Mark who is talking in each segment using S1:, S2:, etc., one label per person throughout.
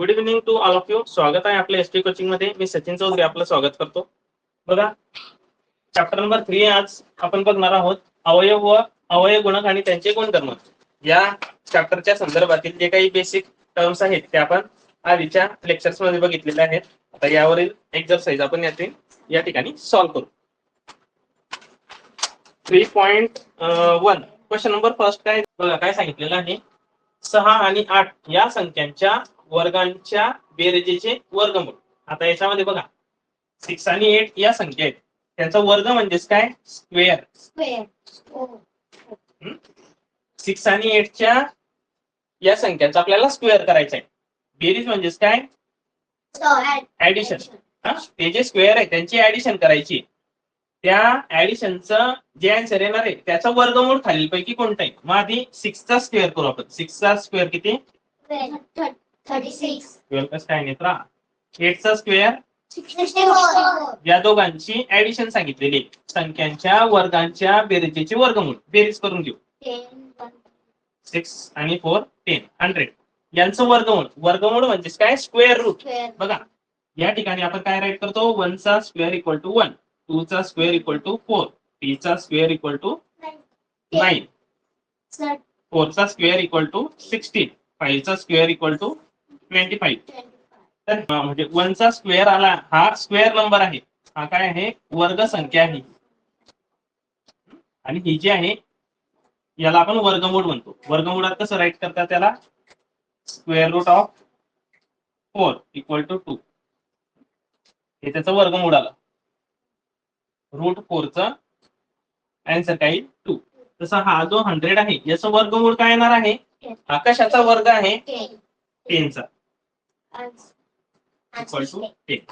S1: Good evening to all of you स्वागत आहे आपल्या एस टी कोचिंगमध्ये. मी सचिन चौधरी आपलं स्वागत करतो. बघा चॅप्टर नंबर थ्री आज. आपण बघणार आहोत अवयव व अवयव गुणक आणि त्यांचे गुणधर्म. या चॅप्टरच्या संदर्भातील जे काही बेसिक टर्म्स आहेत ते आपण आधीच्या लेक्चर्समध्ये बघितलेले आहेत. आता यावरील एक्झरसाइज आपण याचे या ठिकाणी सॉल्व्ह करू. Three point one question number first काय? बघा काय सांगितलेलं आहे? सहा आणि आठ या संख्यांच्या वर्गांच्या बेरजेचे वर्गमूळ. आता याच्यामध्ये बघा. सिक्स आणि एट या संख्या आहेत. त्यांचा वर्ग म्हणजेच काय? स्क्वेअर
S2: स्क्वेअर
S1: सिक्स आणि एटच्या या संख्यांचा आपल्याला स्क्वेअर करायचा आहे. बेरीज म्हणजेच काय? ऍडिशन ते जे स्क्वेअर आहे त्यांची ऍडिशन करायची. त्या ऍडिशनचं जे आन्सर येणार आहे त्याचा वर्गमूळ खालील पैकी कोणता आहे? मग आधी सिक्सचा स्क्वेअर करू आपण. सिक्सचा स्क्वेअर किती?
S2: Thirty six.
S1: ट्वेल्व प्लस काय नेत्रा एटचा स्क्वेअर या दोघांची ऍडिशन सांगितलेली. संख्यांच्या वर्गांच्या बेरजेचे वर्गमूळ. बेरीज करून घेऊ. सिक्स आणि फोर टेन हंड्रेड यांचं वर्गमूळ. वर्गमूळ म्हणजेच काय? स्क्वेअर रूट बघा. या ठिकाणी आपण काय राईट करतो? वन चा square equal to one two चा square equal to four three चा square equal to nine four चा square equal to sixteen five चा square equal to twenty five तर म्हणजे वनचा स्क्वेअर आला हा स्क्वेअर नंबर आहे. हा काय आहे? वर्ग संख्या आहे. आणि ही जी आहे याला आपण वर्गमूळ म्हणतो. वर्गमूळात कसं राईट करतात त्याला. Square root of four equal to two हे त्याचं वर्गमूळ आलं. रूट फोरचं आन्सर काय? टू तसं हा जो हंड्रेड आहे याचं वर्गमूळ काय येणार आहे? हा कशाचा वर्ग आहे.
S2: Ten
S1: टेनचा equal to ten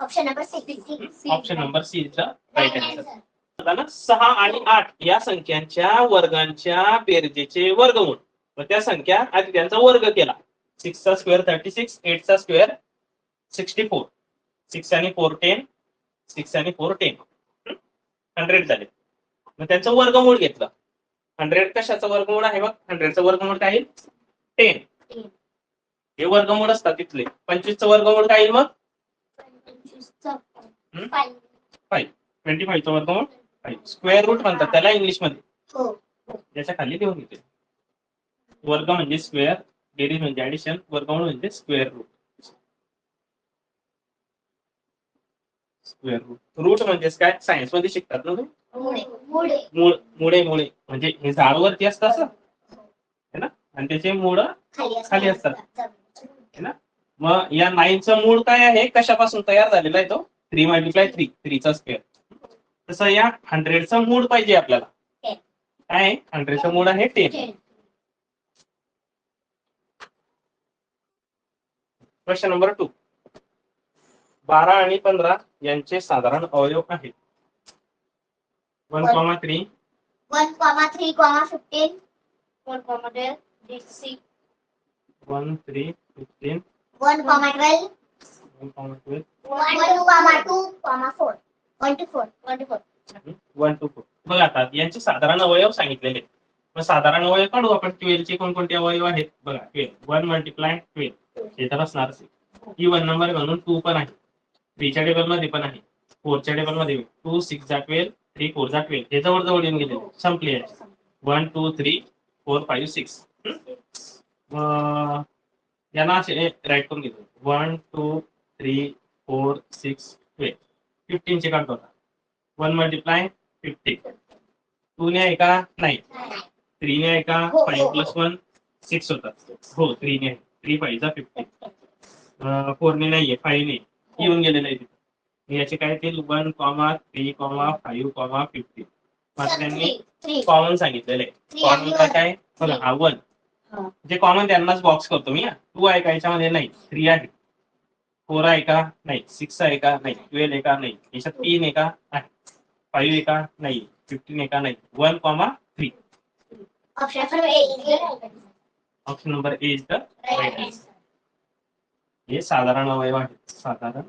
S2: option number six
S1: option number C चा राईट आन्सर सहा आणि आठ या संख्यांच्या वर्गांच्या बेरजेचे वर्गमूळ. व त्या संख्या आधी त्यांचा वर्ग केला. सिक्सचा स्क्वेअर थर्टी सिक्स एटचा स्क्वेअर सिक्स्टी फोर सिक्स आणि फोर टेन सिक्स आणि फोर टेन हंड्रेड झाले. मग त्यांचं वर्गमूळ घेतलं. हंड्रेड कशाचं वर्गमूळ आहे बघ? हंड्रेडचं वर्गमूळ काय टेन. हे वर्गमूळ असतात तिथले पंचवीसचं वर्गमूळ काय येईल मग? ट्वेंटी फाईव्हचं वर्गमूळ? स्क्वेअर रूट म्हणतात त्याला इंग्लिशमध्ये
S2: हो.
S1: याच्या खाली लिहून घेते. वर्ग म्हणजे स्क्वेअर बेरीज म्हणजे ऍडिशन वर्गमूळ म्हणजे square root square root root म्हणजेच काय? सायन्समध्ये शिकतात ना तुम्ही?
S2: मुळे. मुळे.
S1: मूळ म्हणजे हे झाड वरती असतं असं? है. ना? आणि त्याचे मूळ
S2: खाली
S1: असतात. मग या नाईनचं मूळ काय आहे? कशापासून तयार झालेला आहे तो? थ्री मल्टिप्लाय थ्री थ्रीचा स्क्वेअर तसं या हंड्रेडचं मूळ पाहिजे आपल्याला. काय? हंड्रेडचं मूळ आहे टेन क्वेश्चन नंबर टू बारा आणि पंधरा यांचे साधारण अवयव आहेत. One. Comma three
S2: one comma three comma fifteen one comma
S1: one three fifteen
S2: one comma twelve
S1: one comma twelve
S2: one comma two comma four one two four one two four
S1: one two four बघा आता यांचे साधारण अवयव सांगितलेले. मग साधारण अवयव काढू आपण. ट्वेल्व चे कोणकोणते अवयव आहेत? बघा ट्वेल्व वन मल्टिप्लाय ट्वेल्व हे तर असणार ही वन नंबर म्हणून टू पण आहे. थ्रीच्या टेबलमध्ये पण आहे. फोरच्या टेबलमध्ये टू सिक्स जा ट्वेल्व थ्री फोर जा ट्वेल्व हे जवळ जवळ येऊन गेले. संपली one two three four five six यांना असे राईट करून घेतो. One two three four six twelve फिफ्टीनचे काढतो आता वन मल्टिप्लाय फिफ्टीन टू ने आहे का? नाही थ्री ने आहे का? फाईव्ह प्लस वन सिक्स होतात हो थ्री ने. आहे थ्री फाईव्ह फिफ्टीन फोर ने नाहीये फाईव्ह ने. येऊन गेलेलं आहे तिथं. याचे काय येतील one comma three comma five comma fifteen मात्र त्यांनी कॉमन सांगितलेलं आहे.
S2: थ्री
S1: कॉमन
S2: आणि
S1: काय? बघा हा वन. जे कॉमन त्यांनाच बॉक्स करतो मी टू आहे का याच्यामध्ये? नाही. थ्री आहे. फोर आहे का? नाही. सिक्स आहे का? नाही. ट्वेल्व आहे का? नाही. याच्यात तीन आहे का? आहे फाईव्ह आहे का? नाही. फिफ्टीन आहे का? नाही. One comma three
S2: option A
S1: option number A is the right हे साधारण अवयव आहेत साधारण.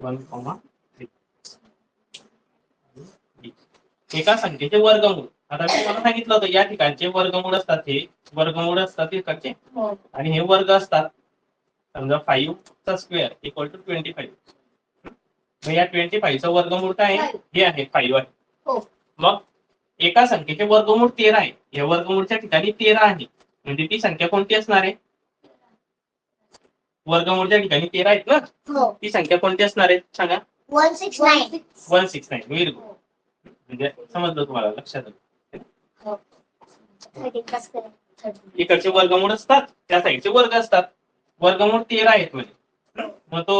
S1: वन कॉमा थ्री एका संख्येचे वर्गमूळ? आता मी तुम्हाला सांगितलं होतं या ठिकाणचे वर्गमूळ असतात हे. वर्गमूळ असतात ठिकाणचे
S2: हो.
S1: आणि हे वर्ग असतात समजा फाईव्ह चा square equal to twenty five मग या ट्वेंटी फाईव्हचं वर्गमूळ काय आहे? हे आहे फाईव्ह आहे.
S2: हो.
S1: मग एका संख्येचे वर्गमूळ तेरा आहे. या वर्गमूळच्या ठिकाणी तेरा आहे. म्हणजे ती संख्या कोणती असणार आहे? वर्गमूळच्या ठिकाणी तेरा आहेत ना?
S2: हो.
S1: ती संख्या कोणती असणार आहे? सांगा.
S2: One six nine
S1: one six nine very good म्हणजे समजलं तुम्हाला लक्षात आलं. इकडचे वर्गमूळ असतात त्या साईडचे वर्ग असतात. वर्गमूळ तेरा आहेत म्हणजे मग तो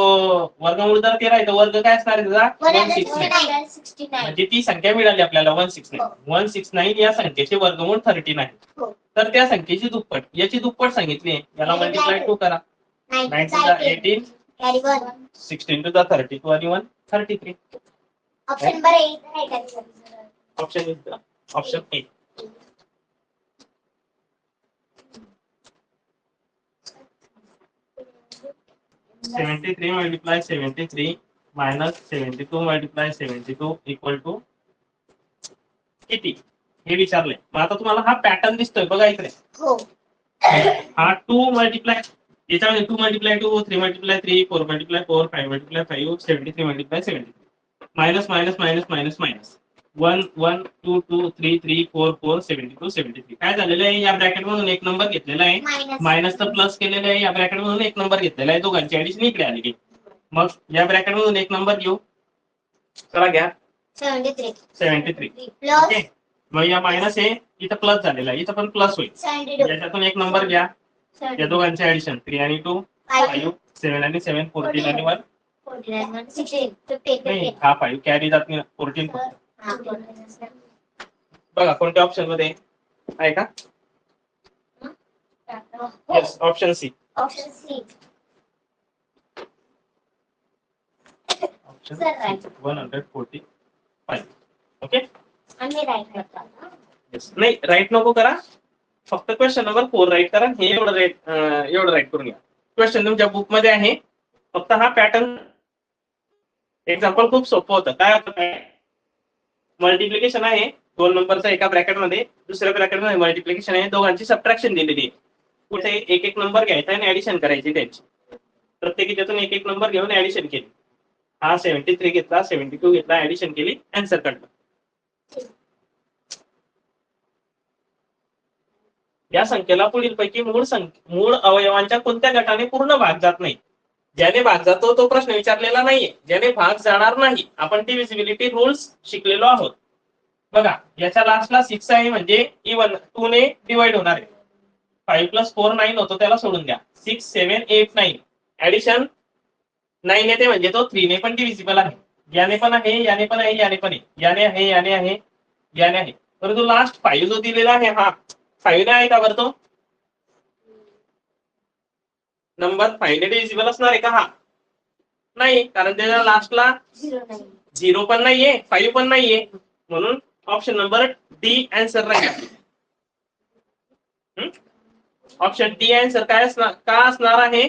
S1: वर्गमूळ जर तेरा आहे तर वर्ग काय असणार नाईन.
S2: नाईन
S1: म्हणजे ती संख्या मिळाली आपल्याला one six nine. One six nine या संख्येचे वर्गमूळ थर्टीन आहे
S2: हो.
S1: तर त्या संख्येची दुप्पट याची दुप्पट सांगितली. याला मल्टिप्लाय टू करा. नाईन टू दा एटीन सिक्स्टीन टू दा थर्टी टू आणि वन थर्टी थ्री
S2: ऑप्शन बरं नाही.
S1: Option is option A seventy three multiply seventy three minus seventy two multiply seventy two equal to किती हे विचारलंय. मग आता तुम्हाला हा पॅटर्न दिसतोय. बघा इकडे.
S2: हो.
S1: हा टू मल्टिप्लाय याच्यामध्ये two multiply two three multiply three four multiply four five multiply five seventy three multiply seventy minus minus minus minus minus one one two two three three four four seventy two seventy three काय झालेलं आहे? या bracket मधून एक number घेतलेला आहे.
S2: Minus
S1: मायनसचं plus केलेलं आहे. या ब्रॅकेट मधून एक नंबर घेतलेला आहे. दोघांची ऍडिशन इकडे आलेली मग या ब्रॅकेट मधून एक नंबर घेऊ. चला घ्या.
S2: Seventy three
S1: seventy three okay मग या मायनस आहे इथं प्लस झालेला आहे. इथं पण प्लस होईल. याच्यातून एक नंबर घ्या. या दोघांचे ऍडिशन थ्री आणि टू फाईव्ह सेव्हन आणि सेव्हन फोर्टीन आणि वन नाही हा फाईव्ह कॅरी जात नाही फोर्टीन बघा कोणत्या ऑप्शनमध्ये? आहे का? Yes option C
S2: option C.
S1: One hundred forty five okay. नाही राईट नको करा. फक्त क्वेश्चन नंबर फोर राईट करा. हे एवढं राईट एवढं राईट करून घ्या. क्वेश्चन तुमच्या बुकमध्ये आहे. फक्त हा पॅटर्न एक्झाम्पल खूप सोपं होतं. काय होतं मल्टिप्लिकेशन आहे? दोन नंबरचा एका ब्रॅकेटमध्ये दुसऱ्या ब्रॅकेटमध्ये मल्टिप्लिकेशन आहे. दोघांची सबट्रॅक्शन दिलेली आहे. कुठे? एक एक नंबर घ्यायचा आणि ऍडिशन करायची त्यांची. प्रत्येकी त्यातून एक एक नंबर घेऊन ऍडिशन केली. हा सेव्हन्टी थ्री घेतला सेव्हन्टी टू घेतला ऍडिशन केली अँसर काढला. या संख्येला पुढीलपैकी मूळ संख्या मूळ अवयवांच्या कोणत्या गटाने पूर्ण भाग जात नाही? ज्याने भाग जातो तो प्रश्न विचारलेला नाहीये. ज्याने भाग जाणार नाही आपण डिव्हिजिबिलिटी रुल्स शिकलेलो आहोत. बघा याच्या लास्टला सिक्स आहे म्हणजे इवन टू ने डिवाइड होणार आहे. फाईव्ह प्लस फोर नाईन होतो त्याला सोडून द्या. Six seven eight nine addition nine येते म्हणजे तो थ्री ने पण डिव्हिजिबल आहे. याने पण आहे याने पण आहे याने पण आहे. याने आहे याने आहे याने आहे. परंतु लास्ट फाईव्ह जो दिलेला आहे हा फाईव्ह आहे का बरं तो? नंबर फायनली डिव्हिजिबल असणार आहे का? हा. नाही कारण त्याच्या लास्टला
S2: झिरो
S1: झिरो पण नाहीये फाईव्ह पण नाहीये. म्हणून ऑप्शन नंबर डी अँसर राहील ऑप्शन डी अँसर काय असणार का असणार आहे?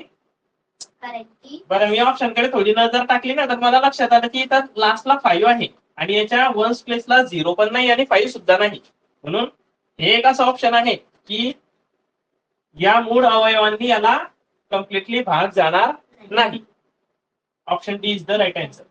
S1: बरं मी ऑप्शनकडे थोडी नजर टाकली ना तर मला लक्षात आलं की इथं लास्टला फाईव्ह आहे. आणि याच्या वन्स प्लेसला झिरो पण नाही आणि फाईव्ह सुद्धा नाही. म्हणून हे एक असं ऑप्शन आहे की या मूळ अवयवांनी याला कम्प्लिटली भाग जाणार नाही. Option D is the right answer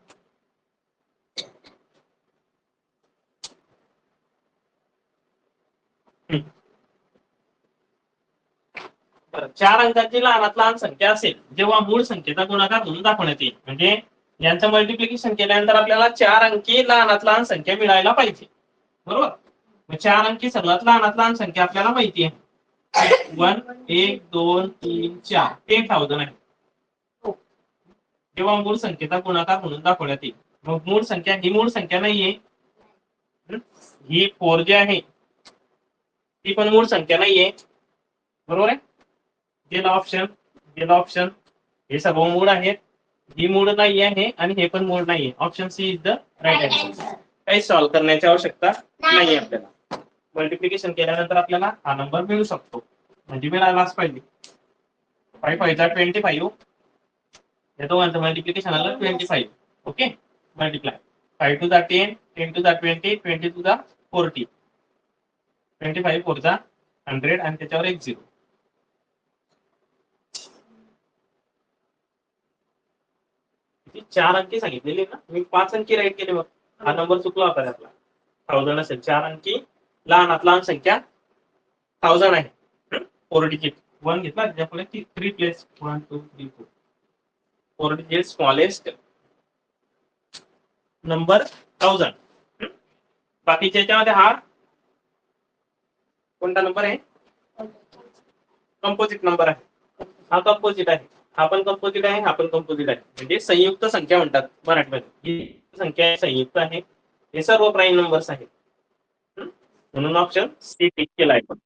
S1: चार अंकाची लहानात लहान संख्या असेल जेव्हा मूळ संख्येचा गुणाकार म्हणून दाखवण्यात येईल. म्हणजे यांचं मल्टिप्लिकेशन केल्यानंतर आपल्याला चार अंकी लहानात लहान संख्या मिळायला पाहिजे. बरोबर? मग चार अंकी सर्वात लहानात लहान संख्या आपल्याला माहिती आहे. वन एक दोन तीन चार. टेन थाउजंड आहे. जेव्हा मूळ संख्येचा गुणाकार म्हणून दाखवण्यात येईल. मग मूळ संख्या ही मूळ संख्या नाहीये. हं? ही फोर जी आहे. ती पण मूळ संख्या नाहीये. बरोबर आहे? गेला ऑप्शन गेला ऑप्शन हे सर्व मूळ आहेत. ही मूळ नाही आहे आणि हे पण मूळ नाहीये. Option C is the right answer काही सॉल्व्ह करण्याची आवश्यकता नाही. आपल्याला. मल्टिप्लिकेशन केल्यानंतर आपल्याला हा नंबर मिळू शकतो. म्हणजे मिळालाच पाहिजे. फाईव्ह फाईव्हचा ट्वेंटी फाईव्ह या दोघांचं मल्टिप्लिकेशन आलं twenty five okay multiply five two दा टेन टेन टू दा ट्वेंटी ट्वेंटी टू दा फोर्टी ट्वेंटी फाईव्ह फोर फोरचा हंड्रेड आणि त्याच्यावर एक झिरो चार अंकी सांगितलेली ना? मी पाच अंकी राईट केले बघ. हा नंबर चुकला होता त्यातला. थाउजंड असेल चार अंकी लहानात लहान संख्या थाउजंड आहे. फोर डिजिट वन घेतला त्याच्यापुढे ती three place one two three four four digit smallest number thousand बाकीच्या याच्यामध्ये हा कोणता नंबर आहे? कंपोजिट नंबर आहे. हा कंपोजिट आहे. हा पण कंपोजिट आहे हा पण कंपोजिट आहे. म्हणजे संयुक्त संख्या म्हणतात मराठीमध्ये. ही संख्या आहे, संयुक्त आहे. हे सर्व प्राईम नंबर्स आहेत. म्हणून ऑप्शन सी टिक केला आहे पण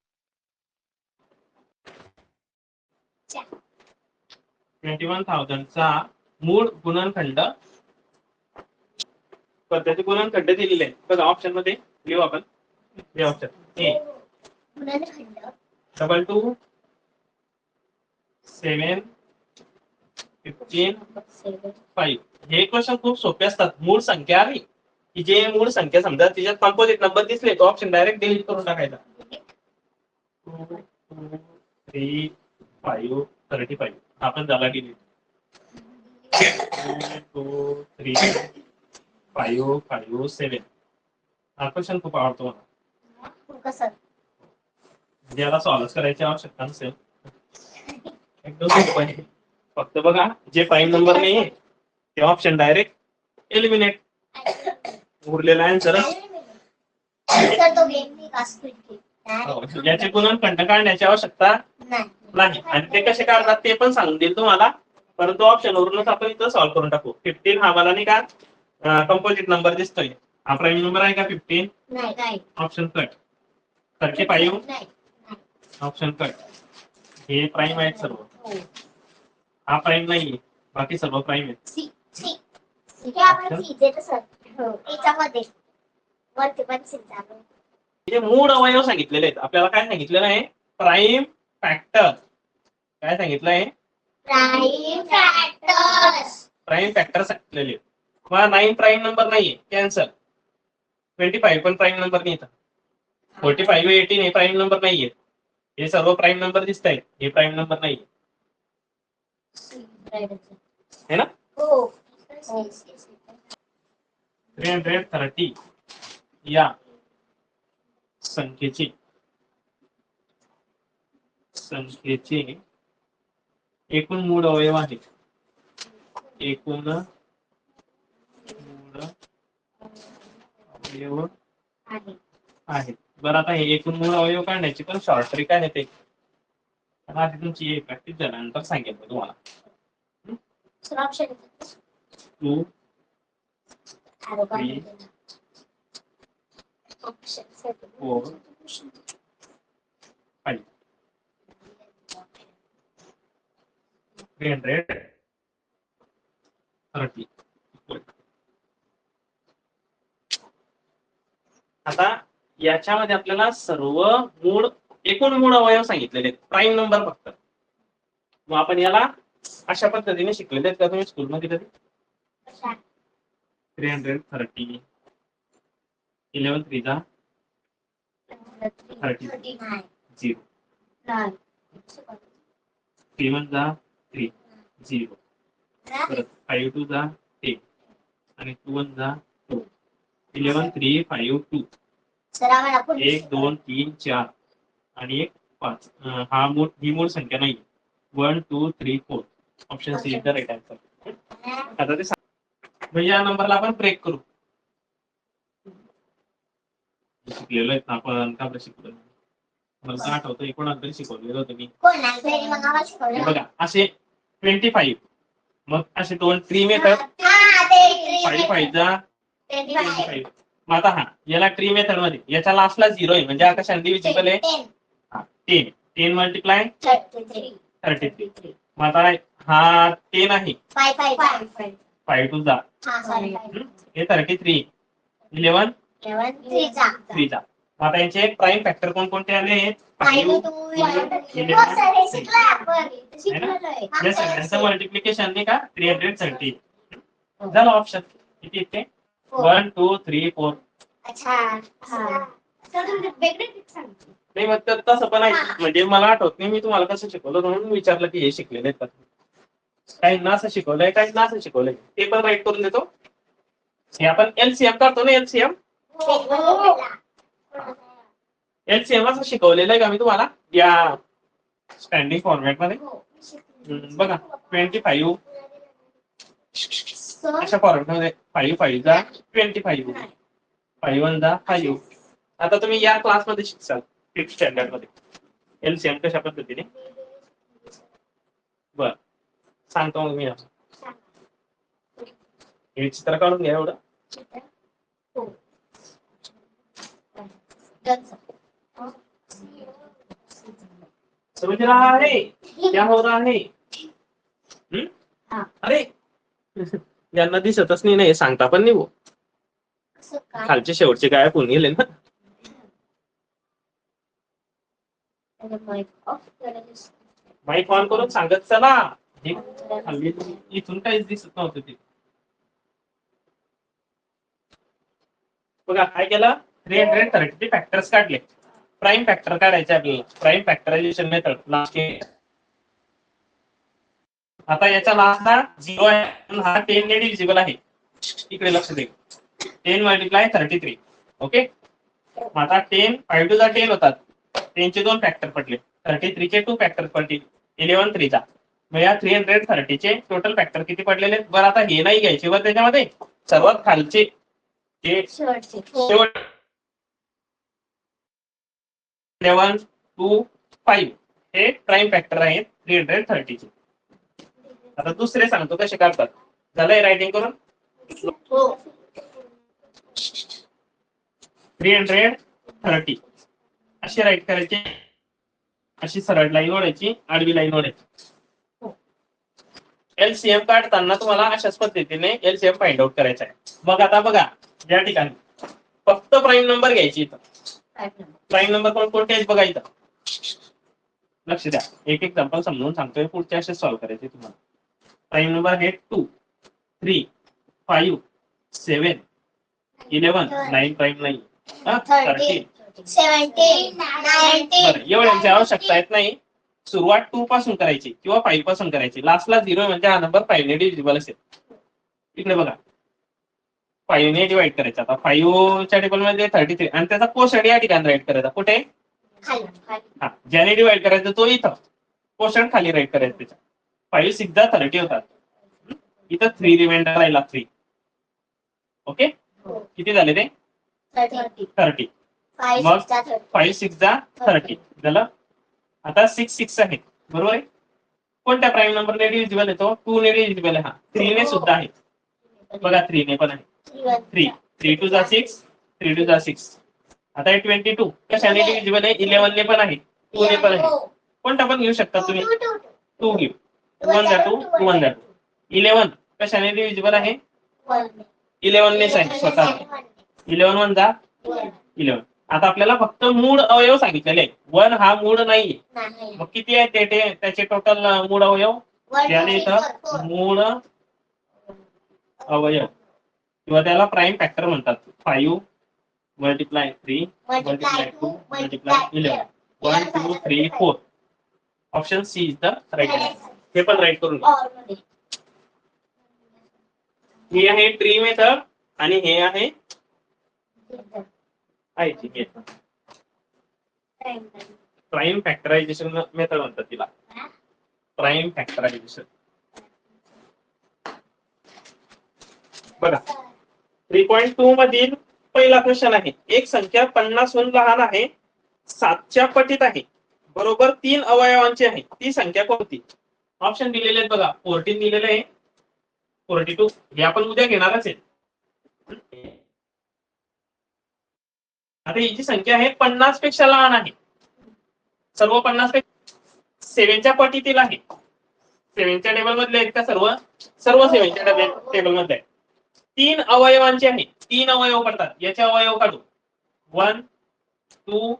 S1: ट्वेंटी वन थाउजंडचा मूळ गुणनखंड पद्धती गुणनखंड दिलेले आहे. बघा ऑप्शनमध्ये लिहू आपण. हे option A
S2: गुणनखंड.
S1: Double two seven fifteen five हे क्वेश्चन खूप सोपे असतात. मूळ संख्या आली की जे संख्या समजा तिच्यात कंपोजिट नंबर दिसले तो ऑप्शन डायरेक्ट डिलीट करून टाकायचा. Two three five thirty five आपण झाला डिलीट टू थ्री हा क्वेश्चन करायची आवश्यकता नंबर नाही ते ऑप्शन डायरेक्ट एलिमिनेट उरलेला आन्सर
S2: नाही स्क्विड गेम
S1: याचे गुणनखंड काढण्याची आवश्यकता
S2: नाही.
S1: नाही. आणि ते कसे काढतात ते पण सांगून देईल तुम्हाला. परंतु ऑप्शन वरूनच आपण इथं सॉल्व्ह करून टाकू. फिफ्टीन हा मला नाही का कंपोजिट नंबर दिसतोय. हा प्राईम नंबर आहे का फिफ्टीन
S2: नाही नाही.
S1: ऑप्शन कट थर्टी फाईव्ह
S2: नाही
S1: ऑप्शन कट हे प्राईम आहेत सर्व.
S2: हो.
S1: हा प्राईम नाहीये. बाकी सर्व प्राईम आहेत.
S2: सी सी हे आपण सी देतो सर हो याच्यामध्ये. वरती पण सी चालू
S1: जे मूळ अवयव सांगितलेले आहेत आपल्याला काय सांगितलेलं आहे? प्राईम फॅक्टर काय सांगितलं आहे?
S2: प्राईम फॅक्टर्स
S1: प्राईम फॅक्टर सांगितलेले. मला नाईन प्राईम नंबर नाहीये. कॅन्सल ट्वेंटी फाईव्ह पण प्राईम नंबर नाही इथं. फोर्टी फाईव्ह एटीन हे प्राईम नंबर नाहीये. हे सर्व प्राईम नंबर दिसत आहेत हे प्राईम नंबर नाहीये. है ना?
S2: हो.
S1: थ्री हंड्रेड थर्टी या संख्येचे. संख्येचे एकूण मूळ अवयव आहेत एकूण मूळ अवयव
S2: आहे.
S1: आहेत. बरं आता हे एकूण मूळ अवयव काढण्याची पण शॉर्ट ट्रिक आहे ते आधी तुमची प्रॅक्टिस झाल्यानंतर सांगेल तुम्हाला. To three, four, five. 300 30 आता याच्यामध्ये आपल्याला सर्व मूळ एकूण मूळ अवयव सांगितलेले आहेत. प्राईम नंबर फक्त. मग आपण याला अशा पद्धतीने शिकलेले आहेत का तुम्ही स्कूलमध्ये कधी? Three hundred thirty eleven three झा थर्टी झिरो थ्री वन जा थ्री झिरो परत फाईव्ह टू जा टेन आणि टू वन जा two eleven three five two एक दोन तीन चार. आणि एक पाच. हा मूळ ही मूळ संख्या नाही one two three four option C is the right answer आता ते म्हणजे या नंबरला आपण ब्रेक करू. शिकलेलो आहेत ना आपण का बरं शिकलो? मला आठवतं कोणाला तरी शिकवलेलं होतं मी. बघा असे ट्वेंटी फाईव्ह मग असे दोन ट्री मेथड
S2: हा, ते
S1: फाईव्ह फाईव्ह जा.
S2: 25.
S1: फाईव्ह मग आता हा याला ट्री मेथडमध्ये याच्या लास्टला झिरो आहे. म्हणजे आता शांती विजिबल आहे.
S2: 10,
S1: ten ten multiply
S2: 33,
S1: thirty three मग आता हा टेन आहे.
S2: 5, 5, 5, 5.
S1: फाईव्ह टू जा
S2: हा?
S1: हे थर्टी थ्री इलेव्हन
S2: 11, three चा.
S1: थ्री जा आता यांचे प्राईम फॅक्टर कोणकोणते आले
S2: हो, हे. हा,
S1: सगळ्यांचं. मल्टिप्लिकेशन नाही का? थ्री हंड्रेड थर्टी झालं ऑप्शन किती
S2: Four.
S1: One two three four
S2: हा.
S1: नाही मग तर तसं पण आहे. म्हणजे मला आठवत नाही मी तुम्हाला कसं शिकवलं म्हणून विचारलं की हे शिकलेले आहेत का? काही ना असं शिकवलंय काही ना असं शिकवलंय ते पण राईट करून देतो. हे आपण एलसीएम करतो ना एलसीएम एलसीएम असं शिकवलेलं आहे का मी तुम्हाला? या स्टँडिंग फॉर्मॅटमध्ये. बघा ट्वेंटी फाईव्ह अशा फॉर्मॅटमध्ये फाईव्ह फाईव्ह जा ट्वेंटी फाईव्ह फाईव्ह वन जा फाईव्ह आता तुम्ही या क्लासमध्ये शिकसाल फिफ्थ स्टँडर्डमध्ये. एलसीएम कशा पद्धतीने? बर. सांगतो मग मी. हे चित्र काढून घ्या एवढं. समझ रहा है क्या हो रहा है. अरे यांना दिसतच नाही ना हे सांगता पण नाही? खालचे शेवटचे काय होऊन गेले ना माईक ऑन करून सांगत चला हे खाली इथून काहीच दिसत नव्हतं ते. बघा काय केलं? थ्री हंड्रेड थर्टी फॅक्टर्स काढले. प्राईम फॅक्टर काढायचे आपल्याला. प्राईम फॅक्टरायझेशन मेथड लास्ट आता याच्या लास्टला झिरो आहे. हा टेन ने डिव्हिजिबल आहे. इकडे लक्ष दे. Ten multiply thirty three okay आता टेन फाईव्ह टू चा टेन होतात. टेनचे दोन फॅक्टर पडले. थर्टी थ्रीचे टू फॅक्टर पडले. इलेव्हन थ्रीचा मग या थ्री हंड्रेड थर्टीचे टोटल फॅक्टर किती पडलेले? बरं आता हे नाही घ्यायचे बरं त्याच्यामध्ये सर्वात खालचे इलेव्हन टू फाईव्ह हे प्राईम फॅक्टर आहेत थ्री हंड्रेड थर्टीचे आता दुसरे सांगतो कसे काढतात झालंय रायटिंग करून. थ्री हंड्रेड थर्टी अशी राईट करायची. अशी सरळ लाईन ओढायची आडवी लाईन ओढायची. एलसीएम काढताना तुम्हाला अशाच पद्धतीने एलसीएम फाइंड आउट करायचा आहे मग आता बघा या ठिकाणी फक्त प्राईम नंबर घ्यायची इथं. प्राईम नंबर कोण कोणते आहेत बघा इथं लक्ष द्या एक एक्झाम्पल समजून सांगतोय पुढचे असे सॉल्व्ह करायचे तुम्हाला प्राईम नंबर आहे two three five seven eleven nine prime नाही थर्टी
S2: Thirty. Seventeen. Nineteen.
S1: बरं एवढ्यांची आवश्यकता येत नाही सुरुवात टू पासून करायची किंवा फाईव्हपासून करायची. लास्टला झिरो म्हणजे हा नंबर फाईव्ह ने डिव्हिजिबल असेल. इकडे बघा. फाईव्ह ने डिवाइड करायचा. आता फाईव्हच्या टेबलमध्ये थर्टी थ्री आणि त्याचा कोशड या ठिकाणी राईट करायचा. कुठे. हा. ज्याने डिवाइड करायचं तो इथं. कोशड खाली राईट करायचं त्याच्या. फाईव्ह सिक्स थर्टी होतात? इथं थ्री रिमाइंडर राहिला थ्री ओके
S2: हो.
S1: किती झाले ते. थर्टी मग? फाईव्ह सिक्स थर्टी झालं? आता सिक्स सिक्स आहे. बरोबर आहे? कोणत्या प्राईम नंबरने डिव्हिजिबल येतो टू ने डिव्हिजिबल आहे हा. थ्री ने सुद्धा आहे. बघा थ्री ने आहे. थ्री थ्री टू जा सिक्स थ्री टू जा सिक्स आता हे ट्वेंटी टू कशाने डिव्हिजिबल आहे? इलेव्हन ने पण आहे. टू ने पण आहे.
S2: हो.
S1: कोणता पण शकता तुम्ही. टू टू वन जा टू टू वन जा टू इलेव्हन कशाने डिव्हिजिबल आहे. इलेव्हन ने सांग स्वतः.
S2: One.
S1: इलेव्हन वन जा.
S2: One.
S1: इलेव्हन आता आपल्याला फक्त मूळ अवयव सांगितलेले आहे वन हा मूळ
S2: नाही.
S1: मग किती आहे ते त्याचे टोटल मूळ अवयव? त्याने
S2: four,
S1: इथं. मूळ अवयव. किंवा त्याला प्राईम फॅक्टर म्हणतात. Five multiply three multiply two multiply eleven one two three. Four option C is the right हे पण राईट करून. हे आहे ट्री मेथड आणि हे आहे आयची मेथड. प्राईम फॅक्टरायझेशन मेथड म्हणतात तिला. प्राईम फॅक्टरायझेशन बघा. थ्री पॉईंट टू मधील पहिला क्वेश्चन आहे. एक संख्या पन्नासहून लहान आहे. सातच्या पटीत आहे. बरोबर तीन अवयवांची आहे. ती संख्या कोणती? ऑप्शन दिलेले आहेत बघा. फोर्टीन दिलेले आहे. फोर्टी टू हे आपण उद्या घेणारच आहे. आता ही जी संख्या आहे पन्नासपेक्षा लहान आहे. सर्व पन्नासपेक्षा सेव्हनच्या पटीतील आहे. सेव्हनच्या टेबल मधले आहेत का सर्व? सर्व सेव्हनच्या टेबल मधले आहेत. तीन अवयवांचे आहे. तीन अवयव पडतात. याचे अवयव काढू. वन टू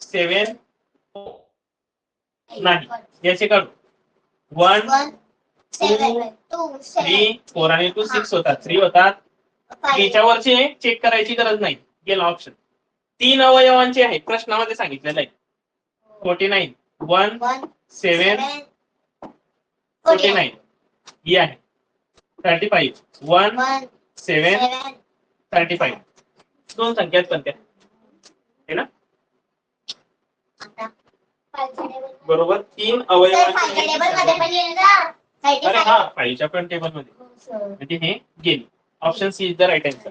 S1: सेवन नाही. याचे काढू. वन
S2: two,
S1: थ्री फोर आणि टू सिक्स होतात. थ्री होतात.
S2: five.
S1: थ्रीच्या वरचे चेक करायची गरज नाही. गेला ऑप्शन तीन अवयवांची आहे. प्रश्नामध्ये सांगितलेलं आहे. Forty nine. One
S2: one
S1: seven forty nine. ही आहे. Thirty five. One
S2: one
S1: seven thirty five. दोन संख्या आहेत कोणत्या है ना? बरोबर. तीन
S2: सर फाईव्हच्या
S1: अवयवांची
S2: पण थर्टी
S1: हा फाईव्हच्या पण टेबलमध्ये
S2: फाईव्ह
S1: म्हणजे हे गेली. Option C is the right answer.